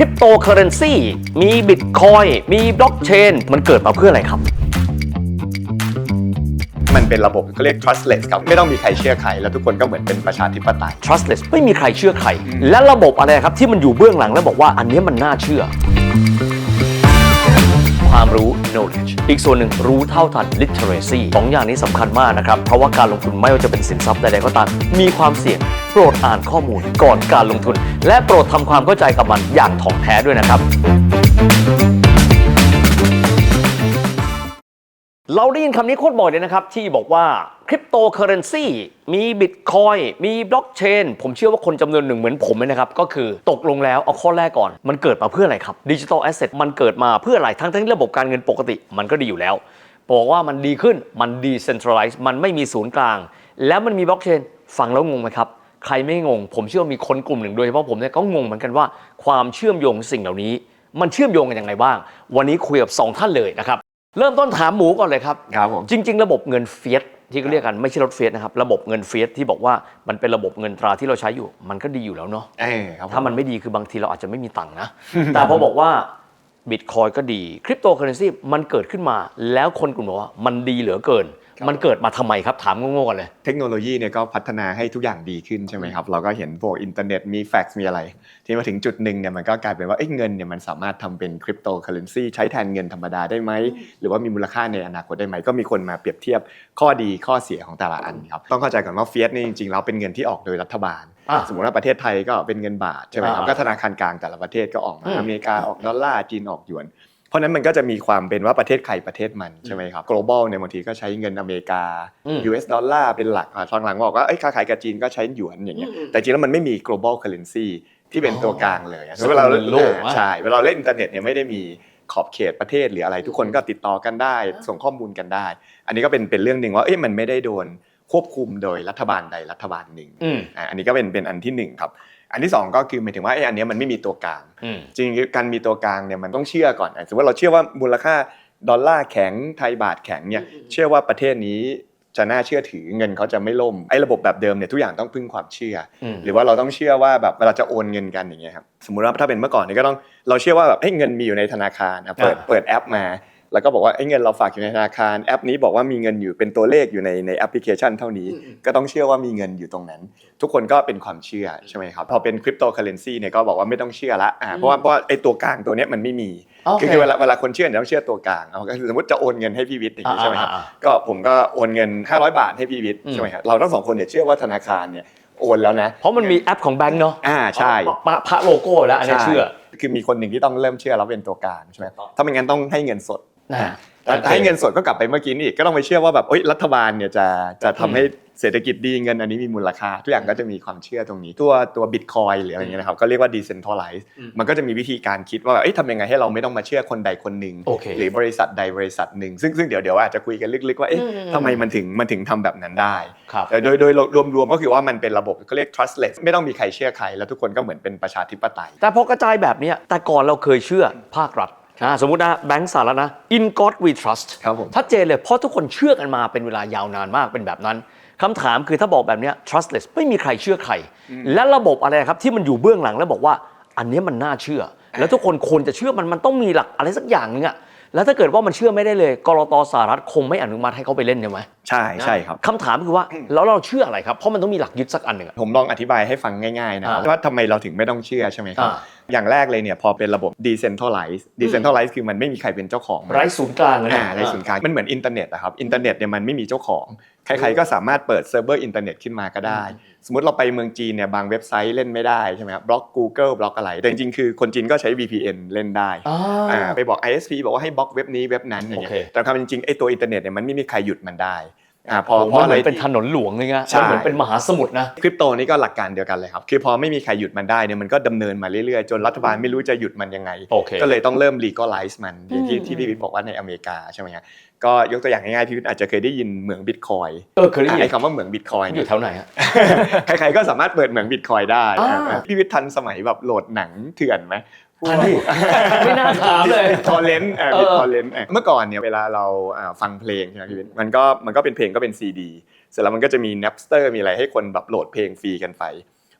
คริปโตเคอเรนซีมีบิตคอยมีบล็อกเชนมันเกิดมาเพื่ออะไรครับ มันเป็นระบบเขาเรียก trustless ครับ ไม่ต้องมีใครเชื่อใคร แล้วทุกคนก็เหมือนเป็นประชาธิปไตย trustless ไม่มีใครเชื่อใคร และระบบอะไรครับที่มันอยู่เบื้องหลังแล้วบอกว่าอันเนี้ยมันน่าเชื่อ ความรู้ knowledge อีกส่วนหนึ่งรู้เท่าทัน literacy สองอย่างนี้สำคัญมากนะครับ เพราะว่าการลงทุนไม่ว่าจะเป็นสินทรัพย์ใดๆก็ตามมีความเสี่ยง โปรดอ่านข้อมูลก่อนการลงทุน และโปรดทำความเข้าใจกับมันอย่างถ่องแท้ด้วยนะครับ เราได้ยินคำนี้โคตรบ่อยเลยนะครับ ที่บอกว่าคริปโตเคอเรนซีมีบิตคอยมีบล็อกเชนผมเชื่อว่าคนจำนวนหนึ่งเหมือนผมเลยนะครับ ก็คือตกลงแล้วเอาข้อแรกก่อน มันเกิดมาเพื่ออะไรครับดิจิทัลแอสเซทมันเกิดมาเพื่ออะไรทั้งทั้งที่ระบบการเงินปกติ มันก็ดีอยู่แล้วบอกว่ามันดีขึ้นมันดีเซนทรัลไลซ์มันไม่มีศูนย์กลาง แล้วมันมีบล็อกเชนฟังแล้วงงไหมครับใครไม่งง ผมเชื่อมีคนกลุ่มหนึ่งโดยเฉพาะผมเนี่ยก็งงเหมือนกันว่าความเชื่อมโยงสิ่งเหล่านี้ มันเชื่อมโยงกันยังไงบ้าง วันนี้คุยกับสองท่านเลยนะครับ เริ่มต้นถามหมูก่อนเลยครับ ครับผมจริง ๆ ระบบเงินเฟียสที่เขาเรียกกันไม่ใช่รถเฟียสนะครับ ระบบเงินเฟียสที่บอกว่ามันเป็นระบบเงินตราที่เราใช้อยู่ มันก็ดีอยู่แล้วเนาะเออครับผถ้ามันไม่ดีคือบางทีเราอาจจะไม่มีตังค์นะ แต่พอบอกว่าบิตคอยก็ดีคริปโตเคอเรนซีมันเกิดขึ้นมา แล้วคนกลุ่มบอกว่ามันดีเหลือเกิน มันเกิดมาทำไมครับถามโง่ๆกันเลย เทคโนโลยีเนี่ยก็พัฒนาให้ทุกอย่างดีขึ้นใช่ไหมครับ เราก็เห็นพวกอินเทอร์เน็ตมีแฟกซ์มีอะไร ที่มาถึงจุดหนึ่งเนี่ยมันก็กลายเป็นว่าเอ้ยเงินเนี่ยมันสามารถทำเป็นคริปโตเคอเรนซีใช้แทนเงินธรรมดาได้ไหม หรือว่ามีมูลค่าในอนาคตได้ไหม ก็มีคนมาเปรียบเทียบข้อดีข้อเสียของแต่ละอันครับต้องเข้าใจก่อนว่าเฟียสนี่จริงๆแล้วเป็นเงินที่ออกโดยรัฐบาลอะสมมติว่าประเทศไทยก็เป็นเงินบาทใช่ไหมครับอ่าก็ธนาคารกลางแต่ละประเทศก็ออกมาอืมอเมริกาออกดอลลาร์จีนออกหยวน เพราะฉะนั้นมันก็จะมีความเป็นว่าประเทศใครประเทศมันใช่ไหมครับ global เนี่ยบางทีก็ใช้เงินอเมริกาอืม US ดอลลาร์เป็นหลักอะทางหลังบอกว่าเอ้ยค้าขายกับจีนก็ใช้หยวนอย่างเงี้ยแต่จริงแล้วมันไม่มี global currency ที่เป็นตัวกลางเลยอะอ๋อเวลาเราเงินโลกอะใช่เวลาเราเล่นอินเทอร์เน็ตเนี่ยไม่ได้มีขอบเขตประเทศหรืออะไร ทุกคนก็ติดต่อกันได้ ส่งข้อมูลกันได้ อันนี้ก็เป็นเป็นเรื่องหนึ่งว่าเอ้ยมันไม่ได้โดนควบคุมโดยรัฐบาลใดรัฐบาลหนึ่งอืมอะอันนี้ก็เป็นเป็นอันที่หนึ่งครับ อันที่สองก็คือหมายถึงว่าไอ้อันเนี้ยมันไม่มีตัวกลางอืมจริงๆการมีตัวกลางเนี่ยมันต้องเชื่อก่อนอะสมมติว่าเราเชื่อว่ามูลค่าดอลลาร์แข็งไทยบาทแข็งเนี่ยเชื่อว่าประเทศนี้จะน่าเชื่อถือเงินเขาจะไม่ล่มไอ้ระบบแบบเดิมเนี่ยทุกอย่างต้องพึ่งความเชื่ออมหรือว่าเราต้องเชื่อว่าแบบเวลาจะโอนเงินกันอย่างเงี้ยครับสมมุติว่าถ้าเป็นเมื่อก่อนเนี่ยก็ต้องเราเชื่อว่าแบบให้ยเงินมีอยู่ในธนาคารอะเปิดอ่าเปิดแอปมา แล้วก็บอกว่าไอ้เงินเราฝากอยู่ในธนาคารแอปนี้บอกว่ามีเงินอยู่เป็นตัวเลขอยู่ในในแอปพลิเคชันเท่านี้ ก็ต้องเชื่อว่ามีเงินอยู่ตรงนั้น ทุกคนก็เป็นความเชื่อใช่ไหมครับพอเป็นคริปโตเคอเรนซีเนี่ยก็บอกว่าไม่ต้องเชื่อละอ่าเพราะว่าเพราะว่าไอ้ตัวกลางตัวเนี้ยมันไม่มีโอเคคือคือเวลาเวลาคนเชื่อเนี่ยต้องเชื่อตัวกลางเอาก็คือสมมติจะโอนเงินให้พี่วิทย์อย่างนี้ใช่ไหมครับอ่าก็ผมก็โอนเงิน 500 บาทให้พี่วิทย์อืมใช่ไหมครับเราทั้งสองคนเนี่ยเชื่อว่าธนาคารเนี่ยโอนแล้วนะเพราะมันมีแอปของแบงก์เนาะอ่าใช่ปะพระโลโก้แล้วอันนี้เชื่อใคือมีคนหนึ่งที่ต้องเริ่มเชื่อแล้วเป็นตัวกลางใช่ไหมถ้าไม่งั้นต้องให้เงินสดอ่า แต่ถ้าให้เงินสดก็กลับไปเมื่อกี้นี่อีกก็ต้องไปเชื่อว่าแบบเอ้ยรัฐบาลเนี่ยจะจะทำให้เศรษฐกิจดีเงินอันนี้มีมูลค่าทุกอย่างก็จะมีความเชื่อตรงนี้ ตัวตัวบิตคอยหรืออะไรเงี้ยนะครับก็เรียกว่า decentralized มันก็จะมีวิธีการคิดว่าแบบเอ้ยทำยังไงให้เราไม่ต้องมาเชื่อคนใดคนหนึ่งโอเคหรือบริษัทใดบริษัทหนึ่งซึ่งซึ่งเดี๋ยวเดี๋ยวอาจจะคุยกันลึกๆว่าเอ๊ะอืมทำไมมันถึงมันถึงทำแบบนั้นได้ครับแต่โดยโดยรวมๆก็คือว่ามันเป็นระบบเขาเรียก trustless ไม่ต้องมีใครเชื่อใคร แล้วทุกคนก็เหมือนเป็นประชาธิปไตย แต่พอกระจายแบบเนี้ยแต่ก่อนเราเคยเชื่อภาครัฐ อ่าสมมุตินะแบงก์สหรัฐนะ in God we trust ครับผม ชัดเจนเลยเพราะทุกคนเชื่อกันมาเป็นเวลายาวนานมากเป็นแบบนั้นคำถามคือถ้าบอกแบบเนี้ย trustless ไม่มีใครเชื่อใคร และระบบอะไรครับที่มันอยู่เบื้องหลังแล้วบอกว่า อันเนี้ยมันน่าเชื่อ แล้วทุกคนควรจะเชื่อมันมันต้องมีหลักอะไรสักอย่างนึงอะแล้วถ้าเกิดว่ามันเชื่อไม่ได้เลยกรตสหรัฐคงไม่อนุมัติให้เขาไปเล่นใช่ไหมใช่ใช่ครับ คำถามคือว่าแล้วเราเชื่ออะไรครับเพราะมันต้องมีหลักยึดสักอันหนึ่งอะ ผมลองอธิบายให้ฟังง่ายๆนะครับอ่าว่าทำไมเราถึงไม่ต้องเชื่อใช่ไหมครับ อ่า อย่างแรกเลยเนี่ยพอเป็นระบบ decentralized decentralized คือมันไม่มีใครเป็นเจ้าของไร้ศูนย์กลางเลยอ่านะในศูนย์กลางมันเหมือนอินเทอร์เน็ตนะครับอินเทอร์เน็ตเนี่ยมันไม่มีเจ้าของ ใครๆก็สามารถเปิดเซิร์ฟเวอร์อินเทอร์เน็ตขึ้นมาก็ได้ สมมติเราไปเมืองจีนเนี่ยบางเว็บไซต์เล่นไม่ได้ใช่ไหมครับบล็อก Google บล็อกอะไร แต่จริงๆคือคนจีนก็ใช้ VPN เล่นได้อ่าอ่าไปบอก ISP บอกว่าให้บล็อกเว็บนี้เว็บนั้นอย่างเงี้ยโอเคแต่ความเป็นจริงไอ้ตัวอินเทอร์เน็ตเนี่ยมันไม่มีใครหยุดมันได้ อ่าพอผมเพราะว่าอะเหไรมือนเป็นที่ถนนหลวงเลยไงใช่มันเหมือนเป็นมหาสมุทรนะคริปโตนี่ก็หลักการเดียวกันเลยครับ คือพอไม่มีใครหยุดมันได้เนี่ยมันก็ดำเนินมาเรื่อยๆ จนรัฐบาลไม่รู้จะหยุดมันยังไงโอเคก็เลยต้องเริ่ม legalize มันอย่างที่ที่พี่วิทย์บอกว่าในอเมริกาใช่ไหมฮะ ก็ยกตัวอย่างง่ายๆพี่วิทย์อาจจะเคยได้ยินเหมืองบิตคอยเออเคยได้ยินไอ้คำว่าเหมืองบิตคอยอเนี่ยู่ยแถวไหนฮะใครๆก็สามารถเปิดเหมืองบิตคอยได้อ่าอ่าพี่วิทย์ทันสมัยแบบโหลดหนังเถื่อนไหมทันดิไม่น่าถามเลยทอเลนต์เออบิตทอเลนต์เมื่อก่อนเนี่ยเวลาเราอ่าฟังเพลงใช่ไหมพี่วิทย์มันก็มันก็เป็นเพลงก็เป็นซีดีเสร็จแล้วมันก็จะมี Napster มีอะไรให้คนแบบโหลดเพลงฟรีกันไป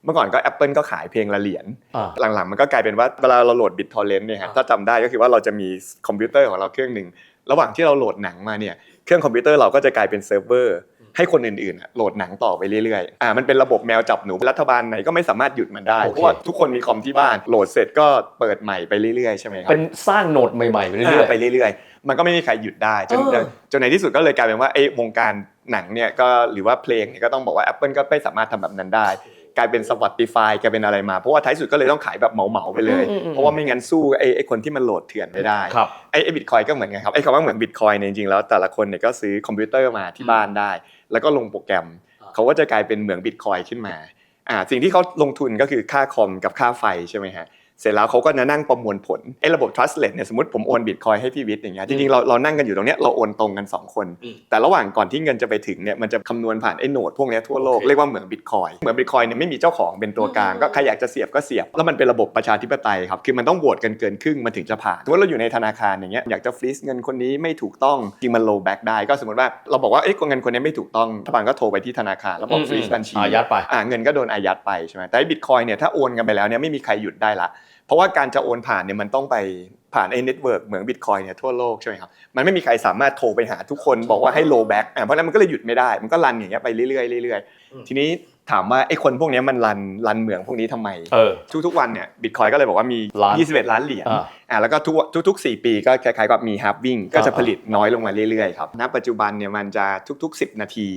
เมื่อก่อนก็ Apple ก็ขายเพลงละเหรียญอ่าหลังๆ มันก็กลายเป็นว่าเวลาเราโหลด BitTorrent เนี่ยฮะถ้าจำได้ก็คือว่าเราจะมีคอมพิวเตอร์ของเราเครื่องหนึ่ง ระหว่างที่เราโหลดหนังมาเนี่ยเครื่องคอมพิวเตอร์เราก็จะกลายเป็นเซิร์ฟเวอร์ให้คนอื่นๆอะโหลดหนังต่อไปเรื่อยๆอ่ามันเป็นระบบแมวจับหนูรัฐบาลไหนก็ไม่สามารถหยุดมันได้โอเคเพราะว่าทุกคนมีคอมที่บ้านโหลดเสร็จก็เปิดใหม่ไปเรื่อยๆใช่ไหมครับเป็นสร้างโหนดใหม่ๆไปเรื่อยอ่าไปเรื่อยๆ มันก็ไม่มีใครหยุดได้จนเออจนในที่สุดก็เลยกลายเป็นว่าไอ้วงการหนังเนี่ยก็หรือว่าเพลงเนี่ยก็ต้องบอกว่า Apple ก็ไม่สามารถทำแบบนั้นได้ กลายเป็น Spotify กลายเป็นอะไรมา เพราะว่าท้ายสุดก็เลยต้องขายแบบเหมาๆไปเลยอืมอืมอืมเพราะว่าไม่งั้นสู้ไอ้ไอ้คนที่มันโหลดเถื่อนไม่ได้ๆครับไอ้ไอ้บิตคอยก็เหมือนกันครับไอ้คำว่าเหมือนบิตคอยเนี่ยจริงๆแล้วแต่ละคนเนี่ยก็ซื้อคอมพิวเตอร์มาที่บ้านได้ แล้วก็ลงโปรแกรมอ่าเขาก็จะกลายเป็นเหมืองบิตคอยขึ้นมาอ่าสิ่งที่เขาลงทุนก็คือค่าคอมกับค่าไฟใช่ไหมฮะ เสร็จแล้วเขาก็จะนั่งประมวลผลไอ้ระบบ trustless เนี่ยสมมติผมโอนบิตคอยให้พี่วิทย์อย่างเงี้ยจริงๆเราเรานั่งกันอยู่ตรงเนี้ยเราโอนตรงกันสองคนอืมแต่ระหว่างก่อนที่เงินจะไปถึงเนี่ยมันจะคำนวณผ่านไอ้โนดพวกเนี้ยทั่วโลกโอเคเรียกว่าเหมืองบิตคอยเหมืองบิตคอยเนี่ยไม่มีเจ้าของเป็นตัวกลางก็ใครอยากจะเสียบก็เสียบ แล้วมันเป็นระบบประชาธิปไตยครับคือมันต้องโหวตกันเกินครึ่งมันถึงจะผ่านสมมติเราอยู่ในธนาคารอย่างเงี้ยอยากจะฟรีซเงินคนนี้ไม่ถูกต้องจริงมันโลแบ็กได้ก็สมมติว่าเราบอกว่าเอ้ยเงินคนนี้ไม่ถูกต้องรัฐบาลก็โทรไปที่ธนาคารแล้วบอกฟรีซบัญชีอายัดไปอ่าเงินก็โดนอายัดไปใช่ไหมแต่บิตคอยเนี่ยถ้าโอนกันไปแล้วเนี่ยไม่มีใครหยุดได้ละ เพราะว่าการจะโอนผ่านเนี่ยมันต้องไปผ่านไอ้เน็ตเวิร์กเหมืองบิตคอยเนี่ยทั่วโลกใช่ไหมครับมันไม่มีใครสามารถโทรไปหาทุกคนบอกว่าให้โลแบ็กอ่าเพราะฉะนั้นมันก็เลยหยุดไม่ได้มันก็รันอย่างเงี้ยไปเรื่อยๆเรื่อยอืมๆทีนี้ถามว่าไอ้คนพวกเนี้ยมันรันรันเหมืองพวกนี้ทำไมเออทุกๆวันเนี่ยบิตคอยก็เลยบอกว่ามีล้าน21 ล้านเหรียญอ่าอ่าแล้วก็ทุกทุกๆ4ปีก็คล้ายๆกับมีฮับวิ่งก็จะอ่าผลิตน้อยลงมาเรื่อยๆครับณปัจจุบันเนี่ยมันจะทุก ๆ 10 นาที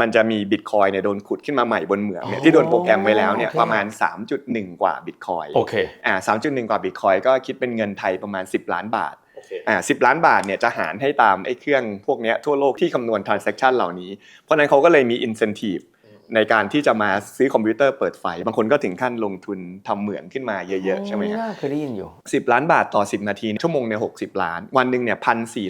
มันจะมีบิตคอยเนี่ยโดนขุดขึ้นมาใหม่บนเหมืองเนี่ยที่โดนโปรแกรมไว้แล้วเนี่ยโอเคประมาณ 3.1 กว่าบิตคอยโอเคอ่า3.1 กว่าบิตคอยก็คิดเป็นเงินไทยประมาณ 10 ล้านบาทโอเคอ่า10ล้านบาทเนี่ยจะหารให้ตามไอ้เครื่องพวกเนี้ยทั่วโลกที่คำนวณ transaction เหล่านี้ เพราะฉะนั้นเขาก็เลยมี incentive ในการที่จะมาซื้อคอมพิวเตอร์เปิดไฟ บางคนก็ถึงขั้นลงทุนทำเหมืองขึ้นมาเยอะๆ ใช่ไหมครับน่าเคยได้ยินอยู่ 10 ล้านบาทต่อ 10 นาที ชั่วโมงเนี่ย60ล้าน วันหนึ่งเนี่ยพันสี่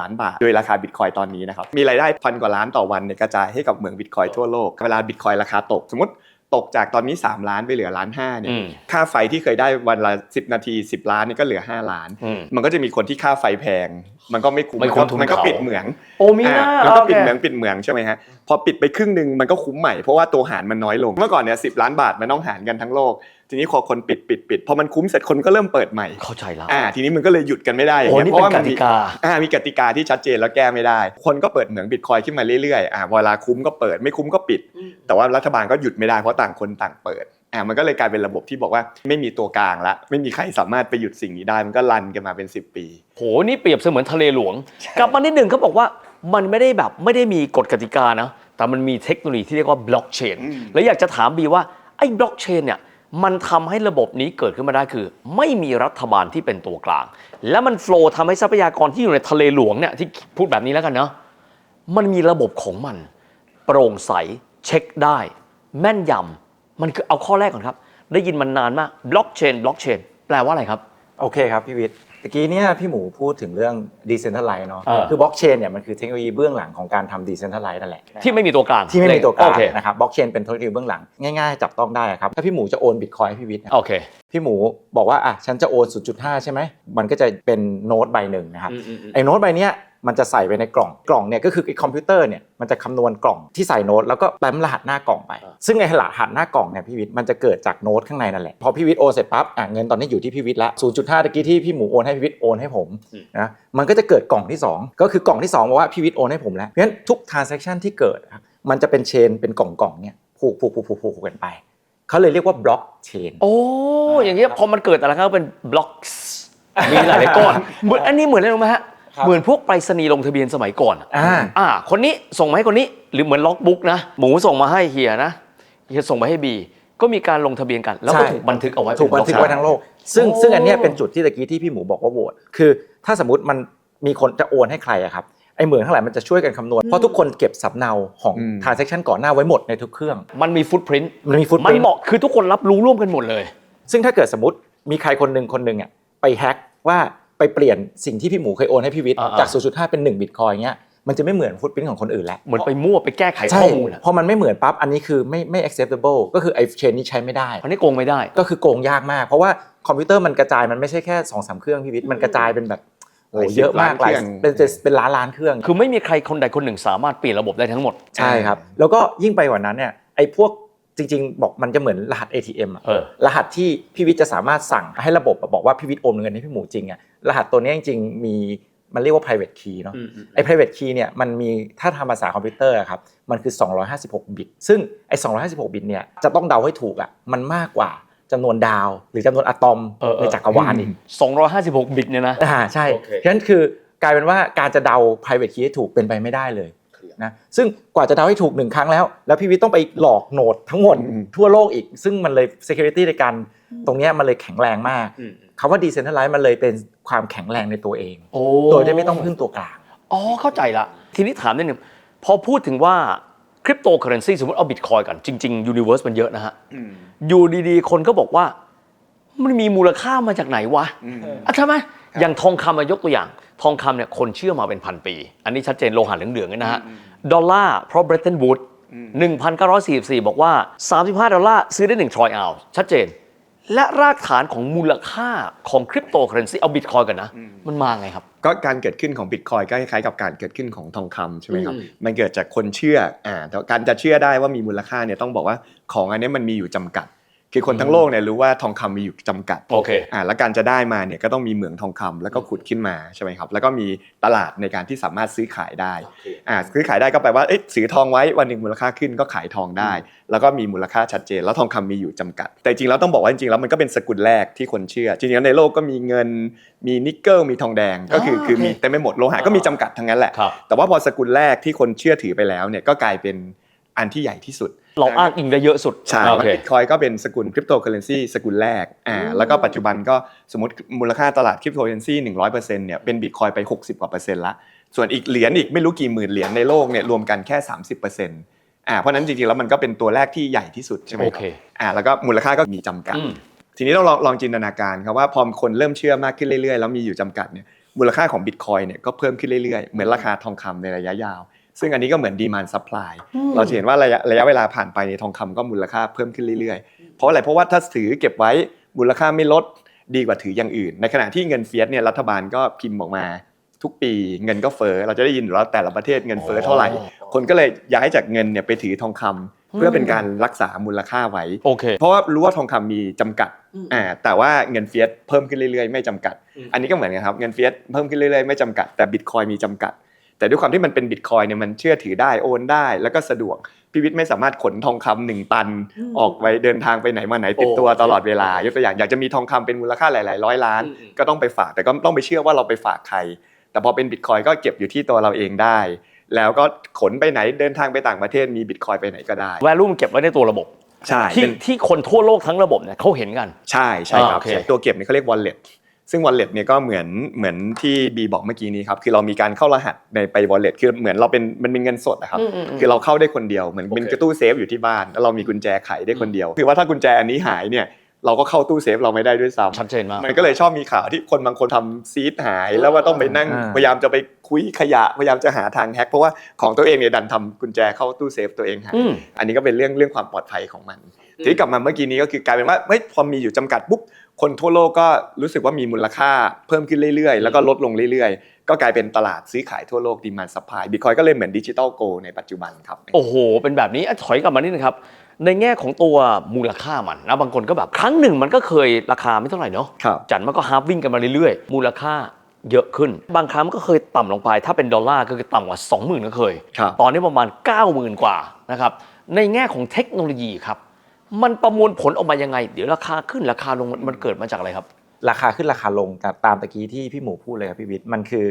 ล้านบาท โดยราคาบิตคอยตอนนี้นะครับ มีรายได้พันกว่าล้านต่อวันเนี่ยกระจายให้กับเหมืองบิตคอยทั่วโลก เวลาบิตคอยราคาตกสมมติ ตกจากตอนนี้ 3 ล้านไปเหลือล้านห้าเนี่อืยมค่าไฟที่เคยได้วันละ 10 นาที 10 ล้านนี่ก็เหลือ 5 ล้านอืมมันก็จะมีคนที่ค่าไฟแพง มันก็ไม่คุ้มไม่คุ้มทุนมันก็เขาปิดเหมืองโอ้มีหน้าอะมันก็โอเคปิดเหมืองปิดเหมืองใช่ไหมฮะพอปิดไปครึ่งหนึ่งมันก็คุ้มใหม่เพราะว่าตัวหารมันน้อยลงเมื่อก่อนเนี่ยสิล้านบาทมันต้องหารกันทั้งโลกทีนี้พอคนปิดปิดปิดพอมันคุ้มเสร็จคนก็เริ่มเปิดใหม่เข้าใจแล้วอ่าทีนี้มันก็เลยหยุดกันไม่ได้อย่างโอ้เงี้ยนี่เพเป็นราะว่ามักนติมีกาอ่ามีกติกาที่ชัดเจนแล้วแก้ไม่ได้ คนก็เปิดเหมืองบิตคอยขึ้นมาเรื่อยๆอ่าเวลาคุ้มก็เปิดไม่คุ้มก็ปิด แต่ว่ารัฐบาลก็หยุดไม่ได้เพราะต่างคนต่างเปิดอ่ามันก็เลยกลายเป็นระบบที่บอกว่าไม่มีตัวกลางละไม่มีใครสามารถไปหยุดสิ่งนี้ได้มันก็รันกันมาเป็น 10 ปี โหนี่เปรียบเสมือนทะเลหลวง กลับมานิดหนึ่งเขาบอกว่ามันไม่ได้แบบไม่ได้มีกฎกติกานะแต่มันมีเทคโนโลยีที่เรียกว่าบล็อกเชนอืมแล้วอยากจะถามบีว่าไอ้บล็อกเชนเนี่ย มันทำให้ระบบนี้เกิดขึ้นมาได้คือ ไม่มีรัฐบาลที่เป็นตัวกลาง แล้วมันโฟล์ทำให้ทรัพยากรที่อยู่ในทะเลหลวงเนี่ยที่พูดแบบนี้แล้วกันเนาะมันมีระบบของมัน โปร่งใสเช็คได้ แม่นยำมันคือเอาข้อแรกก่อนครับ ได้ยินมันนานมากบล็อกเชนบล็อกเชนแปลว่าอะไรครับ โอเคครับพี่วิทย์ตะกี้เนี่ยพี่หมูพูดถึงเรื่อง decentralized เนาะ เออ คือบล็อกเชนเนี่ยมันคือเทคโนโลยีเบื้องหลังของการทำ decentralized นั่นแหละ ที่ไม่มีตัวกลางที่ไม่มีตัวกลางโอเคนะครับบล็อกเชนเป็นเทคโนโลยีเบื้องหลังง่ายๆจับต้องได้ครับ ถ้าพี่หมูจะโอนบิตคอยให้พี่วิทย์นะโอเค พี่หมูบอกว่าอะฉันจะโอน 0.5 ใช่ไหม มันก็จะเป็นโน้ตใบหนึ่งนะครับอืมอืมอืมไอ้โน้ตใบเนี้ย มันจะใส่ไปในกล่องกล่องเนี่ยก็คือไอ้คอมพิวเตอร์เนี่ยมันจะคำนวณกล่องที่ใส่โน้ตแล้วก็แปมรหัสหน้ากล่องไปอ่าซึ่งไอ้รหัสหน้ากล่องเนี่ยพี่วิทย์มันจะเกิดจากโน้ตข้างในนั่นแหละพอพี่วิทย์โอนเสร็จปั๊บอะเงินตอนนี้อยู่ที่พี่วิทย์ละ0.5ตะกี้ที่พี่หมูโอนให้พี่วิทย์โอนให้ผมนะมันก็จะเกิดกล่องที่ 2 ก็คือกล่องที่2บอกว่าพี่วิทย์โอนให้ผมแล้วเพราะฉะนั้นทุก transaction ที่เกิดครับมันจะเป็นเชนเป็นกล่องกล่องๆเนี่ยผูกผูกผูกผูกผูกกันไปเขาเลยเรียกว่าบล็อกเชนโอ้อย่างเงี้ยพอมันเกิดอะไรครับเป็นบล็อกมีหลายๆก้อนเหมือนอันนี้เหมือนอะไรรู้ไหมฮะครับ เหมือนพวกไปรษณีย์ลงทะเบียนสมัยก่อนอะอ่า อ่า คนนี้ส่งมาให้คนนี้หรือเหมือนล็อกบุ๊กนะ หมูส่งมาให้เฮียนะเฮียส่งมาให้บี ก็มีการลงทะเบียนกัน แล้วก็ใช่ ถูกบันทึกเอาไว้ถูกบันทึกไว้ทั้งโลก ซึ่งโอ้ซึ่งอันเนี้ยเป็นจุดที่ตะกี้ที่พี่หมูบอกว่าโหวต คือ ถ้าสมมติมันมีคนจะโอนให้ใครอะครับ ไอ้เหมืองทั้งหลายมันจะช่วยกันคำนวณ เพราะทุกคนเก็บสำเนาของอืม transaction ก่อนหน้าไว้หมดในทุกเครื่อง มันมีฟุตพิ้นมันมีฟุตมันเหมาะคือทุกคนรับรู้ร่วมกันหมดเลย ซึ่งถ้าเกิดสมมติมีใครคนหนึ่งคนหนึ่งอะไปแฮ็กว่าไป เปลี่ยนสิ่งที่พี่หมูเคยโอนให้พี่วิทย์อ่าๆ จาก 0.5 เป็น 1 บิตคอยเงี้ยมันจะไม่เหมือนฟุตพิ้นของคนอื่นแล้ว เหมือนไปมั่วไปแก้ไขใช่ข้อมูลอะพอมันไม่เหมือนปั๊บ อันนี้คือไม่ไม่ acceptable ก็คือไอ้เชนนี้ใช้ไม่ได้ อันนี้โกงไม่ได้ ก็คือโกงยากมาก เพราะว่าคอมพิวเตอร์มันกระจายมันไม่ใช่แค่2อสเครื่องพี่วิทย์มันกระจายเป็นแบบโอ้หลายสิบเยอะมากหลายล้านเครื่อง เป็นเป็นเป็นล้านล้านเครื่อง คือไม่มีใครคนใดคนหนึ่งสามารถเปลี่ยนระบบได้ทั้งหมด ใช่ครับ แล้วก็ยิ่งไปกว่านั้นเนี่ยไอ้พวก จริงๆ บอกมันจะเหมือนรหัส ATM อะเออ รหัสที่พี่วิทย์จะสามารถสั่งให้ระบบอะบอกว่าพี่วิทย์โอนเงินให้พี่หมูจริงอะรหัสตัวเนี้ยจริงๆ มีมันเรียกว่า private key เนาะ ไอ้ private key เนี่ยมันมีถ้าทำภาษาคอมพิวเตอร์อะครับมันคือ 256 บิต ซึ่งไอ้256 บิตเนี่ยจะต้องเดาให้ถูกอะมันมากกว่าจำนวนดาว หรือจำนวนอะตอมเออเออ ในจักรวาลอีก256 บิตเนี่ยนะ อ่าใช่โอเค ฉะนั้นคือกลายเป็นว่าการจะเดา private key ให้ถูกเป็นไปไม่ได้เลย นะซึ่งกว่าจะเดาให้ถูกหนึ่งครั้งแล้ว แล้วพี่วิทย์ต้องไปหลอกโหนดทั้งหมดอืมทั่วโลกอีก ซึ่งมันเลย security ในการตรงเนี้ยมันเลยแข็งแรงมากคำว่า decentralized มันเลยเป็นความแข็งแรงในตัวเองโอ้โดยที่ไม่ต้องพึ่งตัวกลางอ๋อเข้าใจละทีนี้ถามนิดนึงพอพูดถึงว่าคริปโตเคอเรนซีสมมติเอาบิตคอยกันจริงๆยูนิเวอร์สมันเยอะนะฮะอยู่ดีๆ คนก็บอกว่ามันมีมูลค่ามาจากไหนวะอะทำไมอย่างทองคำมายกตัวอย่าง ทองคำเนี่ยคนเชื่อมาเป็นพันปี อันนี้ชัดเจนโลหะเหลืองๆเนี่ยนะฮะ ดอลลาร์เพราะเบรตันวูด1,944 บอกว่า 35 ดอลลาร์ ซื้อได้ 1 ทรอยออนซ์ชัดเจน และรากฐานของมูลค่าของคริปโตเคอเรนซีเอาบิตคอยกันนะ มันมาไงครับ ก็การเกิดขึ้นของบิตคอยก็คล้ายๆกับการเกิดขึ้นของทองคำใช่ไหมครับอืมมันเกิดจากคนเชื่ออ่าแต่การจะเชื่อได้ว่ามีมูลค่าเนี่ยต้องบอกว่าของอันนี้มันมีอยู่จำกัด คือคนทั้งโลกเนี่ยรู้ว่าทองคำมีอยู่จำกัดโอเคอ่าแล้วการจะได้มาเนี่ยก็ต้องมีเหมืองทองคำแล้วก็ขุดขึ้นมาใช่ไหมครับแล้วก็มีตลาดในการที่สามารถซื้อขายได้อ่าซื้อขายได้ก็แปลว่าเอ๊ะซื้อทองไว้วันหนึ่งมูลค่าขึ้นก็ขายทองได้ แล้วก็มีมูลค่าชัดเจน แล้วทองคำมีอยู่จำกัด แต่จริงๆแล้วต้องบอกว่าจริงๆแล้วมันก็เป็นสกุลแรกที่คนเชื่อ จริงๆแล้วในโลกก็มีเงินมีนิกเกิลมีทองแดงก็คืออ่าคือมีโอเคเต็มไปหมดโลหะก็มีจำกัดทั้งนั้นแหละครับแต่ว่าพอสกุลแรกที่คนเชื่อถือไปแล้วเนี่ยก็กลายเป็นอันที่ใหญ่ที่สุด เราอ้างอิงได้เยอะสุด ใช่โอเคบิตคอยก็เป็นสกุลคริปโตเคอเรนซีสกุลแรกอ่าแล้วก็ปัจจุบันก็สมมติมูลค่าตลาดคริปโตเคอเรนซีหนึ่งร้อยเปอร์เซ็นต์เนี่ยเป็นบิตคอยไป60กว่าเปอร์เซ็นต์ละ ส่วนอีกเหรียญอีกไม่รู้กี่หมื่นเหรียญในโลกเนี่ยรวมกันแค่30เปอร์เซ็นต์อ่าเพราะฉะนั้นจริงๆแล้วมันก็เป็นตัวแรกที่ใหญ่ที่สุดใช่ไหมโอครัเคบอ่าแล้วก็มูลค่าก็มีจำกัดอืมทีนี้ต้องลองลองจินตนาการครับว่าพอคนเริ่มเชื่อมากขึ้นเรื่อยๆ แล้วมีอยู่จำกัดเนี่ยมูลค่าของบิตคอยเนี่ยก็เพิ่มขึ้นเรื่อยๆ เหมือนราคาทองคำในระยะยาว ซึ่งอันนี้ก็เหมือนดีมานซัพพลายเราจะเห็นว่าระยะระยะเวลาผ่านไปในยทองคำก็มูลค่าเพิ่มขึ้นเรื่อยๆ เพราะอะไรเพราะว่าถ้าถือเก็บไว้มูลค่าไม่ลดดีกว่าถืออย่างอื่น ในขณะที่เงินเฟียสเนี่ยรัฐบาลก็พิมพ์ออกมาทุกปีเงินก็เฟ้อเราจะได้ยินอยู่แล้วแต่ละประเทศเงินเฟ้อเท่าไหร่ คนก็เลยย้ายจากเงินเนี่ยไปถือทองคำเพื่อเป็นการรักษามูลค่าไว้โอเคเพราะว่ารู้ว่าทองคำมีจำกัดอ่าแต่ว่าเงินเฟียสเพิ่มขึ้นเรื่อยๆ ไม่จำกัด อันนี้ก็เหมือนกันครับเงินเฟียสเพิ่มขึ้นเรื่อยๆไม่จำกัดแต่บิตคอยมีจำกัด แต่ด้วยความที่มันเป็นบิตคอยเนี่ยมันเชื่อถือได้โอนได้ แล้วก็สะดวกพี่วิทย์ไม่สามารถขนทองคำหนึ่งตันออกไปเดินทางไปไหนมาไหนติดตัวตลอดเวลายกตัวอย่างอยากจะมีทองคำเป็นมูลค่าหลายๆร้อยล้าน ก็ต้องไปฝากแต่ก็ต้องไปเชื่อว่าเราไปฝากใคร แต่พอเป็นบิตคอยก็เก็บอยู่ที่ตัวเราเองได้ แล้วก็ขนไปไหนเดินทางไปต่างประเทศมีบิตคอยไปไหนก็ได้ แวลูมันเก็บไว้ในตัวระบบใช่ที่เป็นที่คนทั่วโลกทั้งระบบเนี่ยเขาเห็นกัน ใช่ใช่ครับอ่าโอเคใช่ตัวเก็บเนี่ยเขาเรียก wallet ซึ่ง wallet เนี่ยก็เหมือนเหมือนที่บีบอกเมื่อกี้นี้ครับคือเรามีการเข้ารหัสในไป wallet คือเหมือนเราเป็นมันเป็นเงินสดนะครับอืมอืมอืมคือเราเข้าได้คนเดียวเหมือนเป็นโอเคกระตู้เซฟอยู่ที่บ้านแล้วเรามีกุญแจไขได้คนเดียว คือว่าถ้ากุญแจอันนี้หายเนี่ยเราก็เข้าตู้เซฟเราไม่ได้ด้วยซ้ำชัดเจนมากมันก็เลยชอบมีข่าวที่คนบางคนทำซีดหาย แล้วว่าต้องไปนั่งอ่าพยายามจะไปคุยขยะพยายามจะหาทางแฮ็กเพราะว่าของตัวเองเนี่ยดันทำกุญแจเข้าตู้เซฟตัวเองหายอืมอันนี้ก็เป็นเรื่องเรื่องความปลอดภัยของมันทีนี้กลับมาเมื่อกี้นี้ก็คือกลายเป็นว่าเฮ้ยพอมีอยู่จำกัดปุ๊บ คนทั่วโลกก็รู้สึกว่ามีมูลค่าเพิ่มขึ้นเรื่อยๆ แล้วก็ลดลงเรื่อยๆ ก็กลายเป็นตลาดซื้อขายทั่วโลกดีมานซัพพลายบิตคอยก็เลยเหมือนดิจิตอลโกในปัจจุบันครับ โอ้โห เป็นแบบนี้อะถอยกลับมานิดนึงครับ ในแง่ของตัวมูลค่ามันนะบางคนก็แบบครั้งหนึ่งมันก็เคยราคาไม่เท่าไหร่เนาะครับ จันมันก็ฮาร์ฟวิ่งกันมาเรื่อยๆ มูลค่าเยอะขึ้น บางครั้งมันก็เคยต่ำลงไป ถ้าเป็นดอลลาร์ก็คือต่ำกว่า 20,000ก็เคย ครับ ตอนนี้ประมาณ 90,000 กว่านะครับ ในแง่ของเทคโนโลยีครับ มันประมวลผลออกมายังไง เดี๋ยวราคาขึ้นราคาลงมันมันเกิดมาจากอะไรครับ ราคาขึ้นราคาลงแต่ตามตะกี้ที่พี่หมูพูดเลยครับพี่วิทย์มันคือ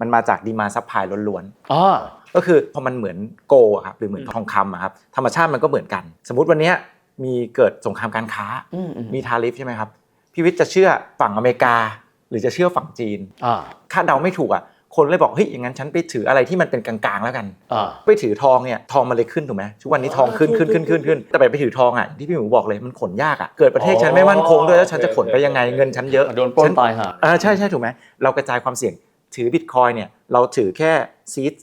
มันมาจากดีมาซัพพลายล้วนอ่าๆก็คือพอมันเหมือนโกลอะครับหรือเหมือนทองคำอะครับธรรมชาติมันก็เหมือนกัน สมมติวันเนี้ยมีเกิดสงครามการค้าอืมอืมมีทาริฟใช่ไหมครับพี่วิทย์จะเชื่อฝั่งอเมริกา หรือจะเชื่อฝั่งจีนอ่าคาดเดาไม่ถูกอะ คนเลยบอกเฮ้ยอย่างนั้นฉันไปถืออะไรที่มันเป็นกลางๆแล้วกัน อ่า ไปถือทองเนี่ยทองมันเลยขึ้นถูกไหมทุกวันนี้ทองขึ้นขึ้นขึ้นขึ้นขึ้นแต่ไปไปถือทองอะที่พี่หมูบอกเลยมันขนยากอะเกิดประเทศฉันไม่มั่นคงด้วยแล้วฉันจะขนไปยังไงเงินฉันเยอะโดนปล้ฉันตายห่า อ่าใช่ใช่ถูกไหมเรากระจายความเสี่ยงถือบิตคอยเนี่ยเราถือแค่ซีด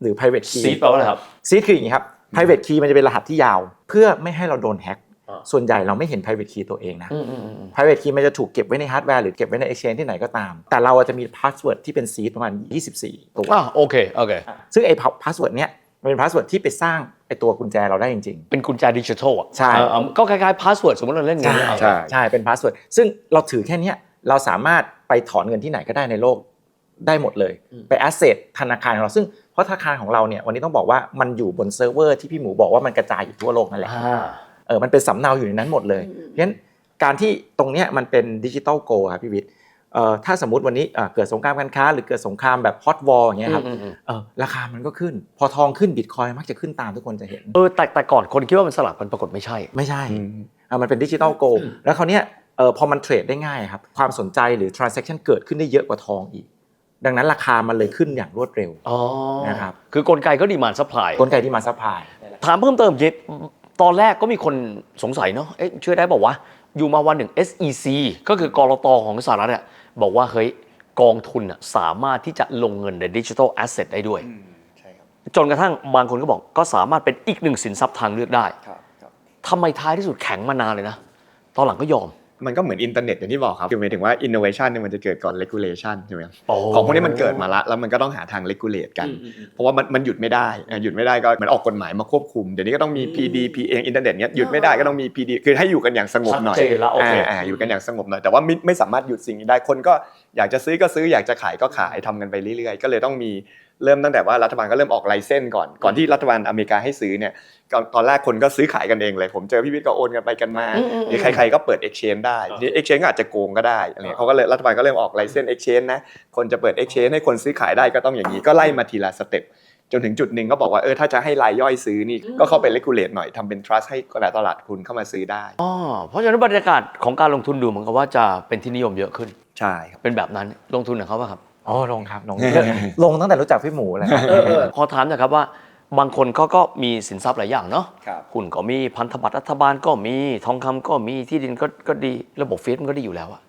หรือ private key ซีดแปลว่าอะไรครับ ซีดคืออย่างนี้ครับ private key มันจะเป็นรหัสที่ยาว เพื่อไม่ให้เราโดนแฮ็กอ่า ส่วนใหญ่เราไม่เห็น private key ตัวเองนะอืมอืมอืม private key มันจะถูกเก็บไว้ในฮาร์ดแวร์หรือเก็บไว้ใน exchange ที่ไหนก็ตาม แต่เราอาจจะมี password ที่เป็น seed ประมาณ 24 ตัวอ่าโอเคโอเคซึ่งไอ้ password เนี้ยมันเป็นพาสเวิร์ดที่ไปสร้างไอตัวกุญแจเราได้จริงเป็นกุญแจดิจิทัลอะใช่เออเออก็คล้ายๆพาสเวิร์ดสมมติเราเล่นๆเงินใช่เอาใช่ใช่เป็นพาสเวิร์ดซึ่งเราถือแค่เนี้ยเราสามารถไปถอนเงินที่ไหนก็ได้ในโลกได้หมดเลย ไปแอสเซทธนาคารของเราซึ่งเพราะธนาคารของเราเนี่ยวันนี้ต้องบอกว่ามันอยู่บนเซิร์ฟเวอร์ที่พี่หมูบอกว่ามันกระจายอยู่ทั่วโลกนั่นแหละ อ่าเออมันเป็นสำเนาอยู่ในนั้นหมดเลยอืมเพราะฉะนั้นการที่ตรงเนี้ยมันเป็นดิจิตอลโกครับพี่วิทย์เอ่อถ้าสมมติวันนี้เอ่อเกิดสงครามการค้า หรือเกิดสงครามแบบฮอตวอลอย่างเงี้ยครับอืมอืมเออราคามันก็ขึ้น พอทองขึ้นบิตคอยมักจะขึ้นตามทุกคนจะเห็น เออแต่แต่ก่อนคนคิดว่ามันสลับมันปรากฏไม่ใช่ ไม่ใช่อืมอะมันเป็นดิจิตอลโกแล้วคราวเนี้ยเออพอมันเทรดได้ง่ายครับ ความสนใจหรือ transaction เกิดขึ้นได้เยอะกว่าทองอีก ดังนั้นราคามันเลยขึ้นอย่างรวดเร็ว อ๋อนะครับ คือกลไกก็ดีมานซัพพลาย กลไกที่มาซัพพลาย ถามเพิ่มเติมเจ ตอนแรกก็มีคนสงสัยเนาะเอ๊ะช่วยได้บอกว่าอยู่มาวันหนึ่ง SEC ก็คือกรตของสหรัฐเนี่ยบอกว่าเฮ้ยกองทุนน่ะสามารถที่จะลงเงินในดิจิทัลแอสเซทได้ด้วยใช่ครับจนกระทั่งบางคนก็บอกก็สามารถเป็นอีกหนึ่งสินทรัพย์ทางเลือกได้ครับครับทำไมท้ายที่สุดแข็งมานานเลยนะ ตอนหลังก็ยอม มันก็เหมือนอินเทอร์เน็ตอย่างที่บอกครับคือหมายถึงว่า innovation เนี่ยมันจะเกิดก่อน regulation ใช่ไหมครับโอ้ของพวกนี้มันเกิดมาละแล้วมันก็ต้องหาทาง regulate กัน เพราะว่ามันมันหยุดไม่ได้อะหยุดไม่ได้ก็เหมือนออกกฎหมายมาควบคุมเดี๋ยวนี้ก็ต้องมี PD P เองอินเทอร์เน็ตเนี้ยหยุดไม่ได้ก็ต้องมี PD คือให้อยู่กันอย่างสงบหน่อยชัดเจนแล้วโอเคาาอยู่กันอย่างสงบหน่อยแต่ว่าไม่ไม่สามารถหยุดสิ่งนี้ได้คนก็อยากจะซื้อก็ซื้ออยากจะขายก็ขายทำกันไปเรื่อยๆ ก็เลยต้องมี เริ่มตั้งแต่ว่ารัฐบาลก็เริ่มออกไลเซนส์ก่อนก่อนที่รัฐบาลอเมริกาให้ซื้อเนี่ยก็ตอนแรกคนก็ซื้อขายกันเองเลย ผมเจอพี่วิทย์ก็โอนกันไปกันมาอืมอืมหรือใครๆก็เปิด exchange ได้นี่ exchange ก็อาจจะโกงก็ได้อะไรเงี้ยเขาก็เลยรัฐบาลก็เริ่มออกไลเซนส์ exchange นะคนจะเปิด exchange ให้คนซื้อขายได้ก็ต้องอย่างนี้ก็ไล่มาทีละสเต็ปจนถึงจุดหนึ่งก็บอกว่าเออถ้าจะให้รายย่อยซื้อนี่ก็เข้าไป regulate หน่อยทำเป็น trust ให้กระดาษตลาดคุณเข้ามาซื้อได้อ๋อเพราะฉะนั้นบรรยากาศของการลงทุนดูเหมือนกับว่าจะเป็นที่นิยมเยอะขึ้นใช่ครับเป็นแบบนั้นลงทุนกับเขาป่ะครับ อ๋อลงครับลงลงตั้งแต่รู้จักพี่หมูเลยครับ ขอถามหนะครับว่าบางคนเขาก็มีสินทรัพย์หลายอย่างเนาะครับ หุ้นก็มีพันธบัตรรัฐบาลก็มีทองคำก็มีที่ดินก็ก็ดีระบบเฟสมันก็ดีอยู่แล้วอะ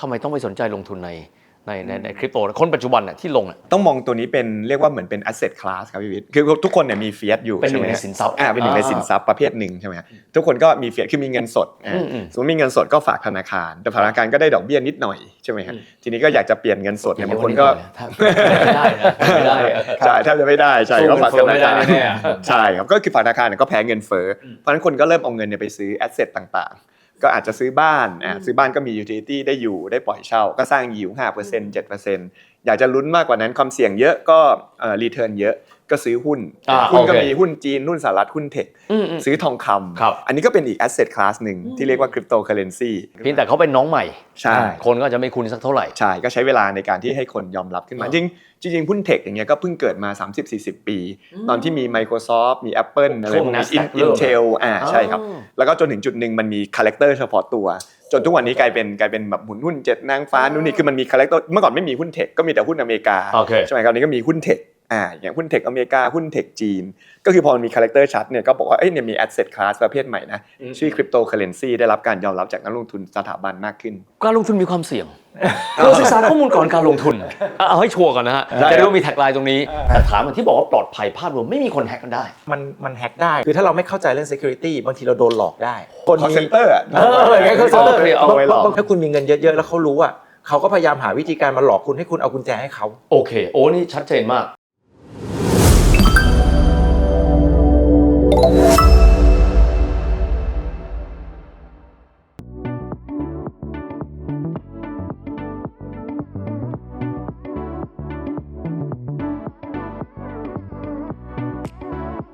ทำไมต้องไปสนใจลงทุนใน ในในในคริปโตคนปัจจุบันน่ะที่ลงอะต้องมองตัวนี้เป็นเรียกว่าเหมือนเป็น asset class ครับพี่วิทย์คือทุกคนเนี่ยมีเฟียสอยู่เป็นหนึ่งใช่ไมในสินทรัพย์อ่าเป็นหนึ่งในอ่าสินทรัพย์ประเภทหนึ่งใช่ไหมฮะทุกคนก็มีเฟียสคือมีเงินสดอ่าอืมอืมสมมติมีเงินสดก็ฝากธนาคาร แต่ธนาคารก็ได้ดอกเบี้ยนิดหน่อยใช่ไหมฮะทีนี้ก็อยากจะเปลี่ยนเงินสดเนี่ยบางคนก็ถ้าไม่ได้นะไม่ได้อะใช่แทบจะไม่ได้ใช่สู้ก็ฝากเงิธนเฟ้อนาไม่ได้คารแน่ๆใช่ครับก็คือฝากธนาคารเนี่ยก็แพ้เงินเฟ้อเพราะฉะนั้นคนก็เริ่มเอาเงินเนี่ยไปซื้อแอสเซทต่างๆ ก็อาจจะซื้อบ้านอ่าซื้อบ้านก็มียูทิลิตี้ได้อยู่ได้ปล่อยเช่า ก็สร้างยิวห้าเปอร์เซ็นต์เจ็ดเปอร์เซ็นต์อยากจะลุ้นมากกว่านั้นความเสี่ยงเยอะก็เอ่อรีเทิร์นเยอะ ก็ซื้อหุ้น อ่าหุ้นก็โอเคมีหุ้นจีน หุ้นสหรัฐหุ้นเทคอืมอืมซื้อทองคำครับอันนี้ก็เป็นอีกแอสเซทคลาสหนึ่งที่เรียกว่าคริปโตเคอเรนซี เพียงแต่เขาเป็นน้องใหม่ ใช่ คนก็อาจจะไม่คุ้นสักเท่าไหร่ ใช่ ก็ใช้เวลาในการที่ให้คนยอมรับขึ้นมาอ่าจริงจริงๆหุ้นเทคอย่างเงี้ยก็เพิ่งเกิดมา 30-40 ปี ตอนที่มี Microsoft มี Apple อะไรพวกนี้ Nasdaq เริ่ม Intel อ่าใช่ครับอ๋อแล้วก็จนถึงจุดหนึ่งมันมีคาแรคเตอร์เฉพาะตัว จนทุกวันนี้กลายเป็นกลายเป็นแบบหมุนหุ้นเจ็ดนางฟ้านู่นนี่คือมันมีคาแรคเตอร์เมื่อก่อนไม่มีหุ้นเทคก็มีแต่หุ้นอเมริกาโอเค ใช่ไหมครับอันนี้ก็มีหุ้นเทค อ่าอย่างหุ้นเทคอเมริกาหุ้นเทคจีน ก็คือพอมันมีคาแรคเตอร์ชัดเนี่ยก็บอกว่าเอ้ยเนี่ยมีแอสเซทคลาสประเภทใหม่นะ ชื่อคริปโตเคอเรนซีได้รับการยอมรับจากนักลงทุนสถาบันมากขึ้น การลงทุนมีความเสี่ยงเราศึกษาข้อมูลก่อนการลงทุน เอาเอาให้ชัวร์ก่อนนะฮะได้จะได้ว่ามีแท็กไลน์ตรงนี้แต่ถามมันที่บอกว่าปลอดภัยภาพรวมไม่มีคนแฮกกันได้ มันมันแฮกได้ คือถ้าเราไม่เข้าใจเรื่อง security บางทีเราโดนหลอกได้ คนคอนมีเซนเตอร์อะเอออย่างเงี้ยคือ center โอเคเอาไว้หลอกบางถ้าคุณมีเงินเยอะๆแล้วเขารู้อะเขาก็พยายามหาวิธีการมาหลอกคุณให้คุณเอากุญแจให้เขาโอเค โอ้นี่ชัดเจนมาก